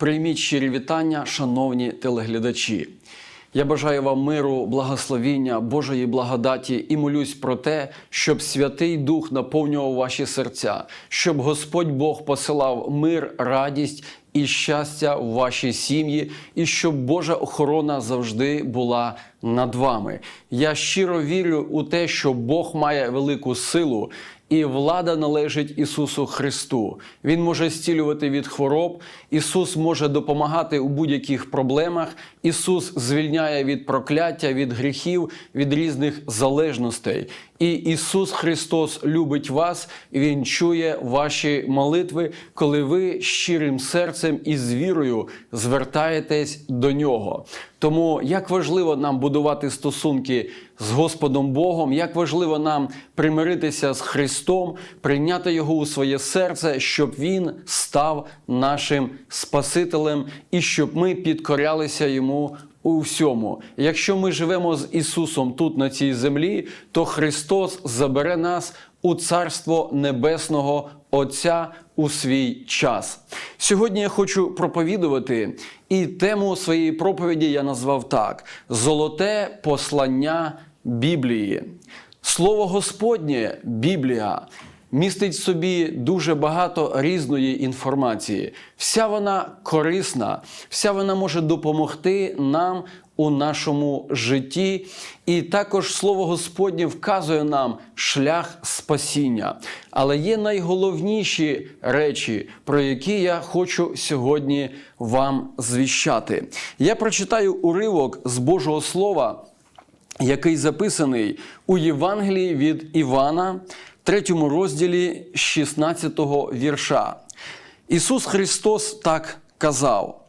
Прийміть щирі вітання, шановні телеглядачі. Я бажаю вам миру, благословіння, Божої благодаті і молюсь про те, щоб Святий Дух наповнював ваші серця, щоб Господь Бог посилав мир, радість і щастя в вашій сім'ї, і щоб Божа охорона завжди була над вами. Я щиро вірю у те, що Бог має велику силу. І влада належить Ісусу Христу. Він може зцілювати від хвороб, Ісус може допомагати у будь-яких проблемах. Ісус звільняє від прокляття, від гріхів, від різних залежностей. І Ісус Христос любить вас, Він чує ваші молитви, коли ви щирим серцем і з вірою звертаєтесь до Нього. Тому як важливо нам будувати стосунки з Господом Богом, як важливо нам примиритися з Христом, прийняти Його у своє серце, щоб Він став нашим Спасителем і щоб ми підкорялися Йому у всьому. Якщо ми живемо з Ісусом тут на цій землі, то Христос забере нас у Царство Небесного Отця у свій час. Сьогодні я хочу проповідувати, і тему своєї проповіді я назвав так: Золоте послання Біблії. Слово Господнє, Біблія. Містить в собі дуже багато різної інформації. Вся вона корисна, вся вона може допомогти нам у нашому житті. І також Слово Господнє вказує нам шлях спасіння. Але є найголовніші речі, про які я хочу сьогодні вам звіщати. Я прочитаю уривок з Божого Слова, який записаний у Євангелії від Івана, третьому розділі 16 вірша. Ісус Христос так казав.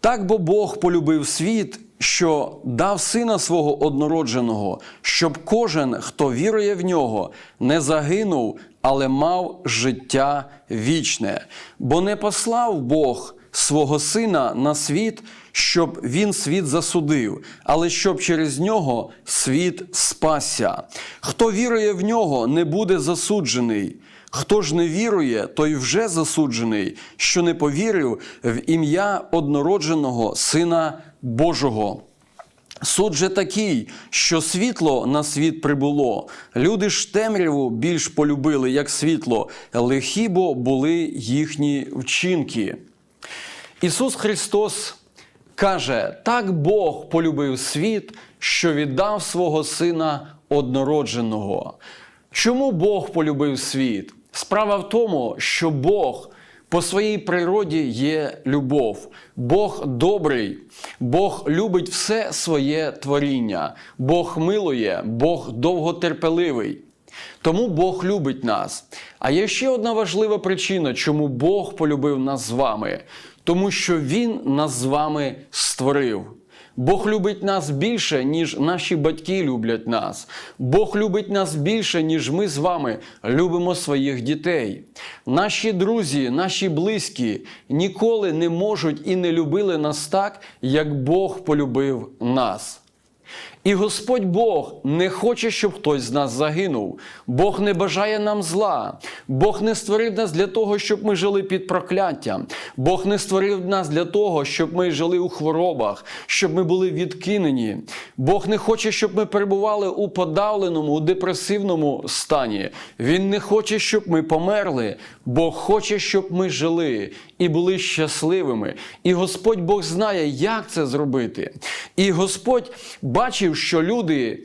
Так бо Бог полюбив світ, що дав сина свого однородженого, щоб кожен, хто вірує в нього, не загинув, але мав життя вічне. Бо не послав Бог свого сина на світ, щоб він світ засудив, але щоб через нього світ спасся. Хто вірує в нього, не буде засуджений. Хто ж не вірує, той вже засуджений, що не повірив в ім'я однородженого Сина Божого. Суд же такий, що світло на світ прибуло. Люди ж темряву більш полюбили, як світло, лихі бо були їхні вчинки. Ісус Христос каже: так Бог полюбив світ, що віддав свого Сина однородженого. Чому Бог полюбив світ? Справа в тому, що Бог по своїй природі є любов. Бог добрий, Бог любить все своє творіння, Бог милує, Бог довготерпеливий. Тому Бог любить нас. А є ще одна важлива причина, чому Бог полюбив нас з вами, тому що Він нас з вами створив. Бог любить нас більше, ніж наші батьки люблять нас. Бог любить нас більше, ніж ми з вами любимо своїх дітей. Наші друзі, наші близькі ніколи не можуть і не любили нас так, як Бог полюбив нас. І Господь Бог не хоче, щоб хтось з нас загинув. Бог не бажає нам зла. Бог не створив нас для того, щоб ми жили під прокляттям. Бог не створив нас для того, щоб ми жили у хворобах, щоб ми були відкинені. Бог не хоче, щоб ми перебували у подавленому, у депресивному стані. Він не хоче, щоб ми померли. Бог хоче, щоб ми жили і були щасливими. І Господь Бог знає, як це зробити. І Господь бачив, що люди.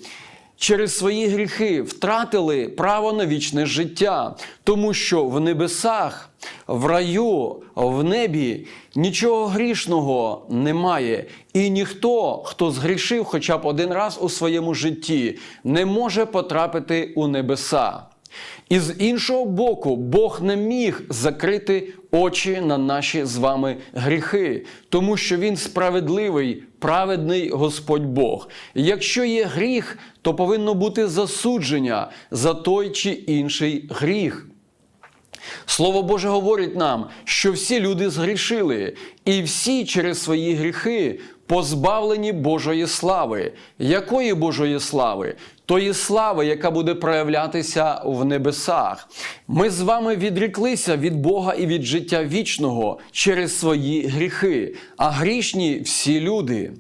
Через свої гріхи втратили право на вічне життя, тому що в небесах, в раю, в небі нічого грішного немає. І ніхто, хто згрішив хоча б один раз у своєму житті, не може потрапити у небеса. І з іншого боку, Бог не міг закрити очі на наші з вами гріхи, тому що Він справедливий, праведний Господь Бог. І якщо є гріх, то повинно бути засудження за той чи інший гріх. Слово Боже говорить нам, що всі люди згрішили, і всі через свої гріхи позбавлені Божої слави. Якої Божої слави? тої слави, яка буде проявлятися в небесах. Ми з вами відріклися від Бога і від життя вічного через свої гріхи, а грішні всі люди.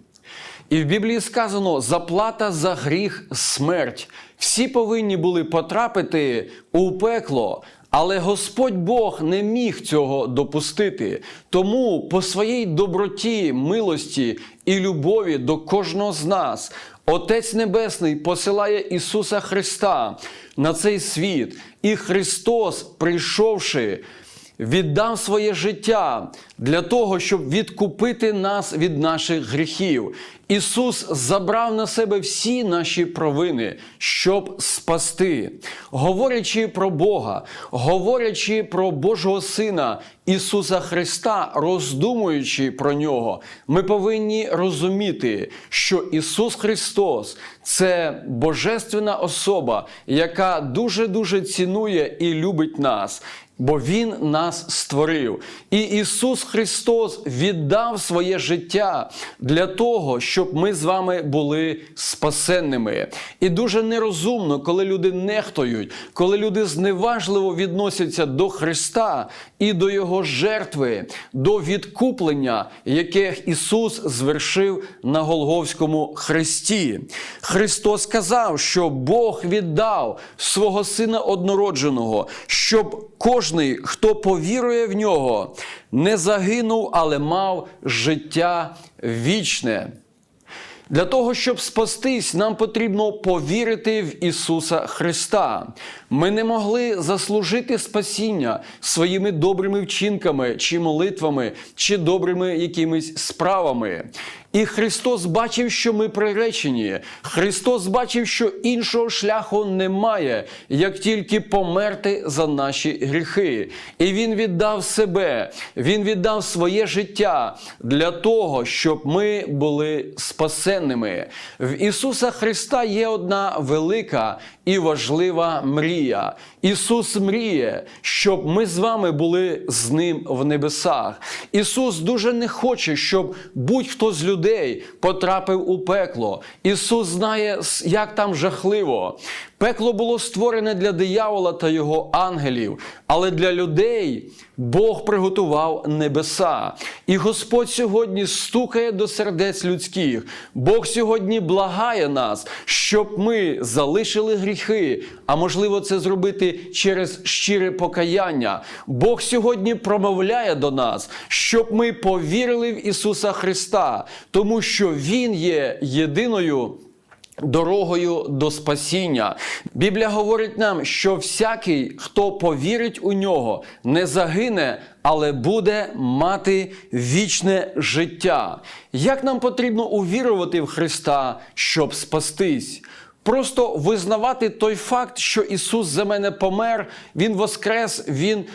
І в Біблії сказано: заплата за гріх смерть. Всі повинні були потрапити у пекло, але Господь Бог не міг цього допустити. Тому по своїй доброті, милості і любові до кожного з нас Отець Небесний посилає Ісуса Христа на цей світ, і Христос, прийшовши, віддав своє життя для того, щоб відкупити нас від наших гріхів. Ісус забрав на себе всі наші провини, щоб спасти. Говорячи про Бога, говорячи про Божого Сина Ісуса Христа, роздумуючи про нього, ми повинні розуміти, що Ісус Христос це божественна особа, яка дуже дуже цінує і любить нас. Бо Він нас створив. І Ісус Христос віддав своє життя для того, щоб ми з вами були спасенними. І дуже нерозумно, коли люди нехтують, коли люди зневажливо відносяться до Христа і до Його жертви, до відкуплення, яке Ісус звершив на Голговському хресті. Христос сказав, що Бог віддав свого Сина однородженого, щоб кожний, хто повірує в нього, не загинув, але мав життя вічне. Для того, щоб спастись, нам потрібно повірити в Ісуса Христа. Ми не могли заслужити спасіння своїми добрими вчинками, чи молитвами, чи добрими якимись справами. І Христос бачив, що ми приречені. Христос бачив, що іншого шляху немає, як тільки померти за наші гріхи. І Він віддав себе, Він віддав своє життя для того, щоб ми були спасенними. В Ісуса Христа є одна велика і важлива мрія. Ісус мріє, щоб ми з вами були з Ним в небесах. Ісус дуже не хоче, щоб будь-хто з людей потрапив у пекло. Ісус знає, як там жахливо. Пекло було створене для диявола та його ангелів, але для людей Бог приготував небеса. І Господь сьогодні стукає до сердець людських. Бог сьогодні благає нас, щоб ми залишили гріхи, а можливо, це зробити через щире покаяння. Бог сьогодні промовляє до нас, щоб ми повірили в Ісуса Христа, тому що Він є єдиною. Дорогою до спасіння. Біблія говорить нам, що всякий, хто повірить у нього, не загине, але буде мати вічне життя. Як нам потрібно увірувати в Христа, щоб спастись? Просто визнавати той факт, що Ісус за мене помер, Він воскрес, Він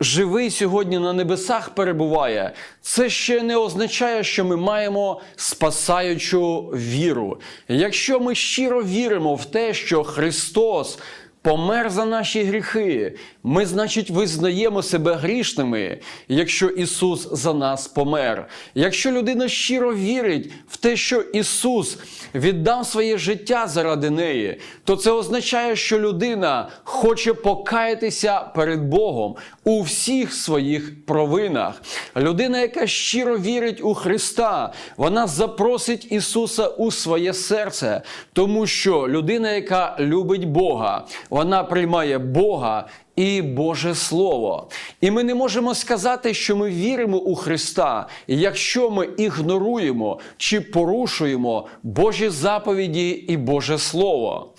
живий сьогодні на небесах перебуває, це ще не означає, що ми маємо спасаючу віру. Якщо ми щиро віримо в те, що Христос помер за наші гріхи, ми, значить, визнаємо себе грішними, якщо Ісус за нас помер. Якщо людина щиро вірить в те, що Ісус віддав своє життя заради неї, то це означає, що людина хоче покаятися перед Богом у всіх своїх провинах. Людина, яка щиро вірить у Христа, вона запросить Ісуса у своє серце, тому що людина, яка любить Бога, вона приймає Бога і Боже Слово. І ми не можемо сказати, що ми віримо у Христа, якщо ми ігноруємо чи порушуємо Божі заповіді і Боже Слово.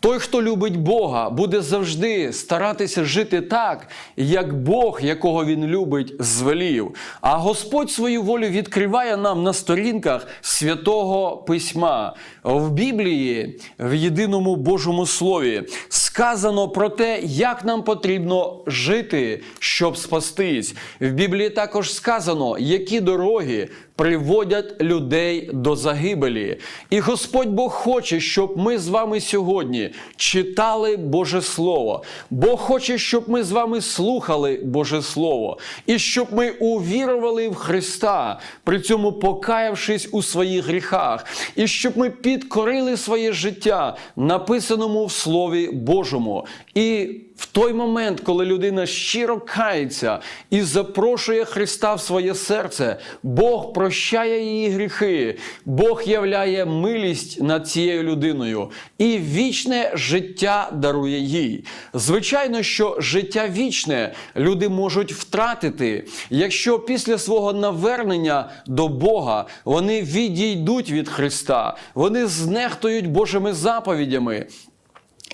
Той, хто любить Бога, буде завжди старатися жити так, як Бог, якого він любить, звелів. А Господь свою волю відкриває нам на сторінках святого письма. В Біблії, в єдиному Божому Слові, сказано, про те, як нам потрібно жити, щоб спастись. В Біблії також сказано, які дороги приводять людей до загибелі. І Господь Бог хоче, щоб ми з вами сьогодні читали Боже Слово. Бог хоче, щоб ми з вами слухали Боже Слово, і щоб ми увірували в Христа, при цьому покаявшись у своїх гріхах, і щоб ми підкорили своє життя, написаному в Слові Божому. І в той момент, коли людина щиро кається і запрошує Христа в своє серце, Бог прощає її гріхи, Бог являє милість над цією людиною і вічне життя дарує їй. Звичайно, що життя вічне люди можуть втратити, якщо після свого навернення до Бога вони відійдуть від Христа, вони знехтують Божими заповідями.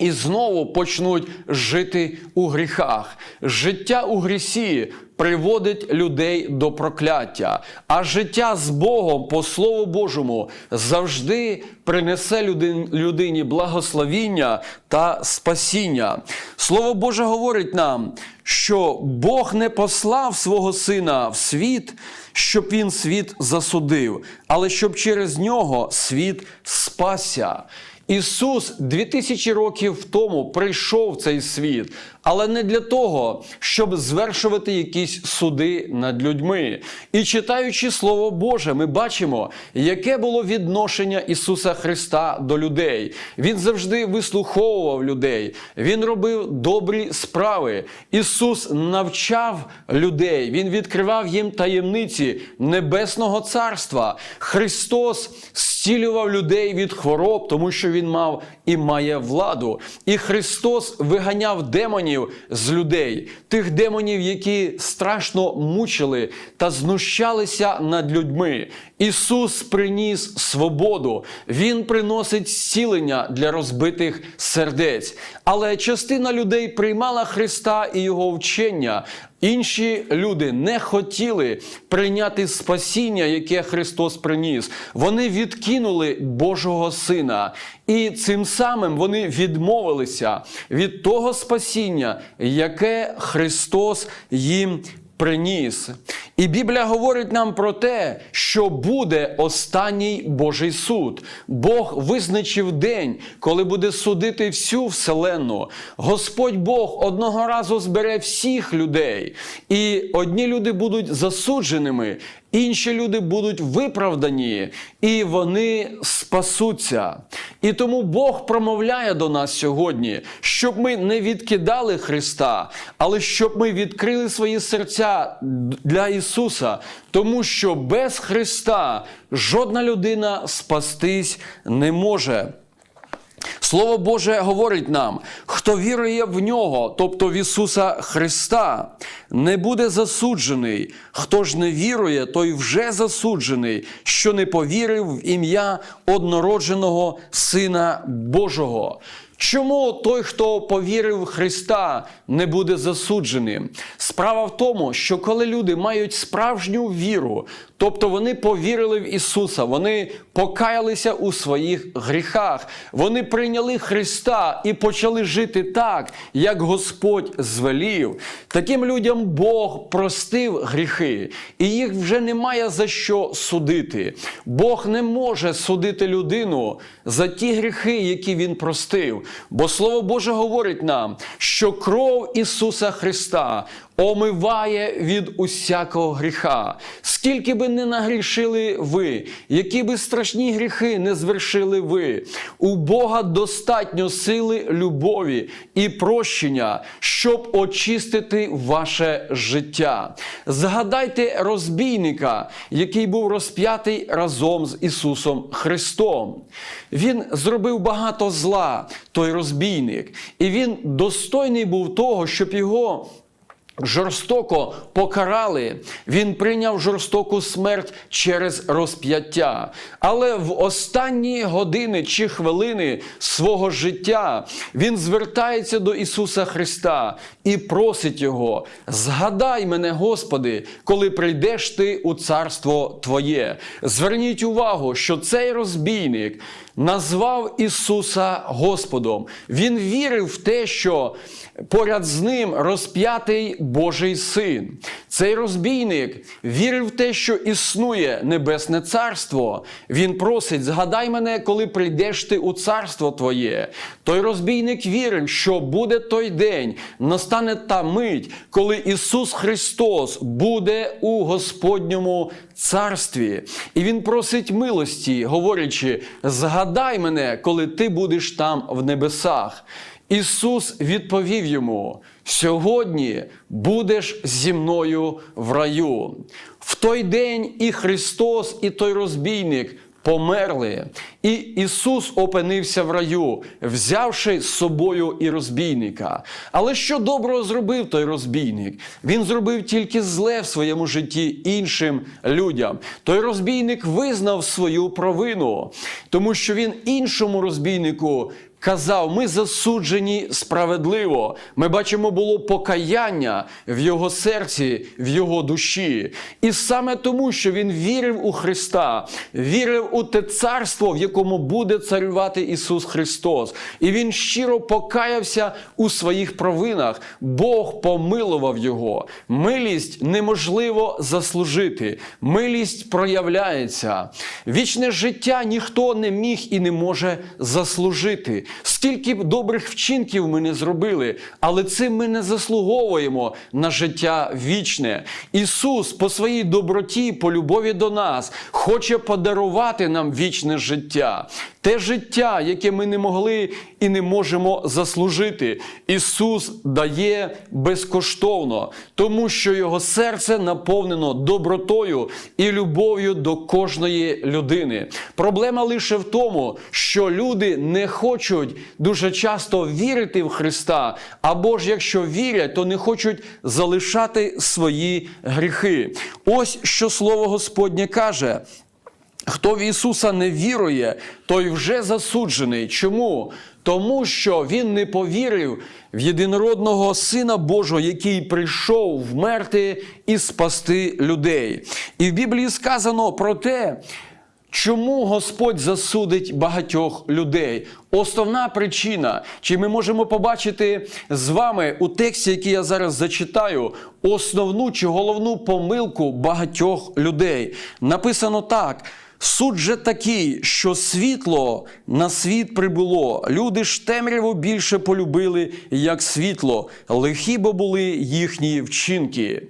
І знову почнуть жити у гріхах. Життя у грісі приводить людей до прокляття, а життя з Богом, по Слову Божому, завжди принесе людині благословіння та спасіння. Слово Боже говорить нам, що Бог не послав свого Сина в світ, щоб він світ засудив, але щоб через нього світ спасся. Ісус 2000 років тому прийшов в цей світ, але не для того, щоб звершувати якісь суди над людьми. І читаючи Слово Боже, ми бачимо, яке було відношення Ісуса Христа до людей. Він завжди вислуховував людей, Він робив добрі справи. Ісус навчав людей, Він відкривав їм таємниці Небесного Царства. Христос зцілював людей від хвороб, тому що Він мав і має владу. І Христос виганяв демонів з людей, тих демонів, які страшно мучили та знущалися над людьми. Ісус приніс свободу, Він приносить зцілення для розбитих сердець. Але частина людей приймала Христа і Його вчення. Інші люди не хотіли прийняти спасіння, яке Христос приніс. Вони відкинули Божого Сина, і цим самим вони відмовилися від того спасіння, яке Христос їм приніс. І Біблія говорить нам про те, що буде останній Божий суд. Бог визначив день, коли буде судити всю вселенну. Господь Бог одного разу збере всіх людей, і одні люди будуть засудженими. Інші люди будуть виправдані, і вони спасуться. І тому Бог промовляє до нас сьогодні, щоб ми не відкидали Христа, але щоб ми відкрили свої серця для Ісуса, тому що без Христа жодна людина спастись не може. Слово Боже говорить нам, хто вірує в нього, тобто в Ісуса Христа, не буде засуджений. Хто ж не вірує, той вже засуджений, що не повірив в ім'я однородженого Сина Божого. Чому той, хто повірив в Христа, не буде засудженим? Справа в тому, що коли люди мають справжню віру, тобто вони повірили в Ісуса, вони покаялися у своїх гріхах, вони прийняли Христа і почали жити так, як Господь звелів. Таким людям Бог простив гріхи, і їх вже немає за що судити. Бог не може судити людину за ті гріхи, які він простив. Бо Слово Боже говорить нам, що кров Ісуса Христа омиває від усякого гріха. Скільки би не нагрішили ви, які би страшні гріхи не звершили ви, у Бога достатньо сили любові і прощення, щоб очистити ваше життя. Згадайте розбійника, який був розп'ятий разом з Ісусом Христом. Він зробив багато зла, той розбійник, і він достойний був того, щоб його жорстоко покарали. Він прийняв жорстоку смерть через розп'яття. Але в останні години чи хвилини свого життя він звертається до Ісуса Христа і просить його: згадай мене, Господи, коли прийдеш ти у царство Твоє. Зверніть увагу, що цей розбійник назвав Ісуса Господом. Він вірив в те, що поряд з ним розп'ятий Божий син. Цей розбійник вірив в те, що існує Небесне Царство. Він просить: згадай мене, коли прийдеш ти у царство Твоє. Той розбійник вірив, що буде той день, настане та мить, коли Ісус Христос буде у Господньому царстві. І Він просить милості, говорячи: згадай мене, коли ти будеш там в небесах. Ісус відповів йому: сьогодні будеш зі мною в раю. В той день і Христос, і той розбійник померли. І Ісус опинився в раю, взявши з собою і розбійника. Але що доброго зробив той розбійник? Він зробив тільки зле в своєму житті іншим людям. Той розбійник визнав свою провину, тому що він іншому розбійнику. Казав, ми засуджені справедливо. Ми бачимо, було покаяння в його серці, в його душі. І саме тому, що він вірив у Христа, вірив у те царство, в якому буде царювати Ісус Христос. І він щиро покаявся у своїх провинах. Бог помилував його. Милість неможливо заслужити. Милість проявляється. Вічне життя ніхто не міг і не може заслужити. Скільки б добрих вчинків ми не зробили, але цим ми не заслуговуємо на життя вічне. Ісус по своїй доброті, по любові до нас, хоче подарувати нам вічне життя. Те життя, яке ми не могли і не можемо заслужити. Ісус дає безкоштовно, тому що Його серце наповнено добротою і любов'ю до кожної людини. Проблема лише в тому, що люди не хочуть дуже часто вірити в Христа, або ж якщо вірять, то не хочуть залишати свої гріхи. Ось що Слово Господнє каже. Хто в Ісуса не вірує, той вже засуджений. Чому? Тому що Він не повірив в єдинородного Сина Божого, який прийшов вмерти і спасти людей. І в Біблії сказано про те, Чому Господь засудить багатьох людей? Основна причина, чи ми можемо побачити з вами у тексті, який я зараз зачитаю, основну чи головну помилку багатьох людей. Написано так. Суд же такий, що світло на світ прибуло. Люди ж темряву більше полюбили, як світло, лихі бо були їхні вчинки.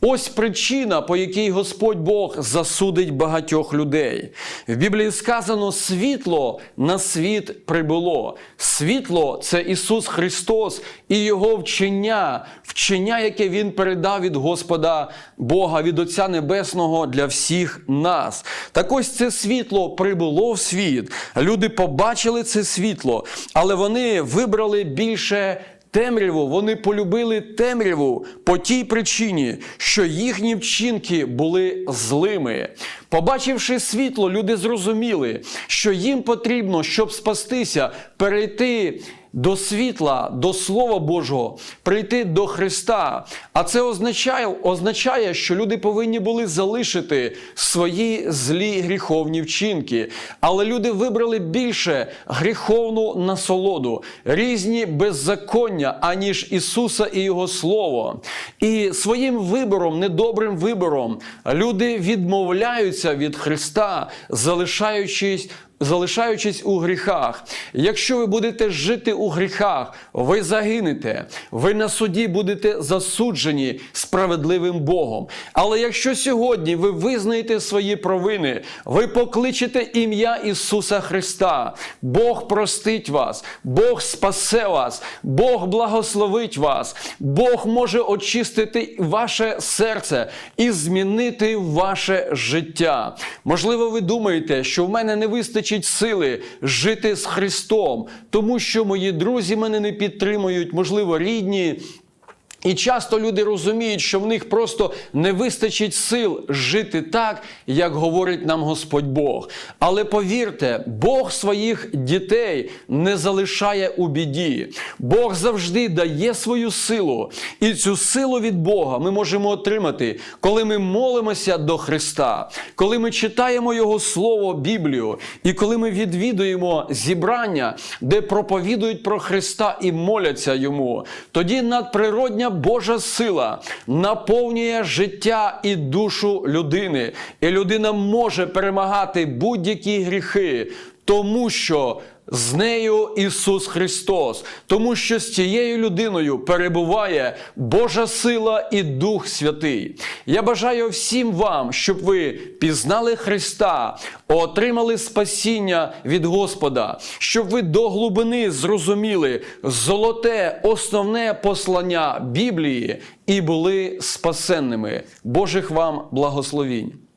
Ось причина, по якій Господь Бог засудить багатьох людей. В Біблії сказано: світло на світ прибуло. Світло це Ісус Христос і Його вчення, вчення, яке Він передав від Господа Бога, від Отця Небесного для всіх нас. Так ось це світло прибуло в світ. Люди побачили це світло, але вони вибрали більше темряву, вони полюбили темряву по тій причині, що їхні вчинки були злими. Побачивши світло, люди зрозуміли, що їм потрібно, щоб спастися, перейти. До світла, до Слова Божого, прийти до Христа. А це означає, означає, що люди повинні були залишити свої злі гріховні вчинки. Але люди вибрали більше гріховну насолоду, різні беззаконня, аніж Ісуса і Його Слово. І своїм вибором, недобрим вибором, люди відмовляються від Христа, залишаючись залишаючись у гріхах. Якщо ви будете жити у гріхах, ви загинете, ви на суді будете засуджені справедливим Богом. Але якщо сьогодні ви визнаєте свої провини, ви покличете ім'я Ісуса Христа, Бог простить вас, Бог спасе вас, Бог благословить вас, Бог може очистити ваше серце і змінити ваше життя. Можливо, ви думаєте, що в мене не вистачить вистачить сили жити з Христом, тому що мої друзі мене не підтримують, можливо, рідні. І часто люди розуміють, що в них просто не вистачить сил жити так, як говорить нам Господь Бог. Але повірте, Бог своїх дітей не залишає у біді. Бог завжди дає свою силу. І цю силу від Бога ми можемо отримати, коли ми молимося до Христа, коли ми читаємо Його Слово, Біблію, і коли ми відвідуємо зібрання, де проповідують про Христа і моляться Йому. Тоді надприродня Божа сила наповнює життя і душу людини, і людина може перемагати будь-які гріхи, тому що з нею Ісус Христос, тому що з цією людиною перебуває Божа сила і Дух Святий. Я бажаю всім вам, щоб ви пізнали Христа, отримали спасіння від Господа, щоб ви до глибини зрозуміли золоте основне послання Біблії і були спасенними. Божих вам благословінь!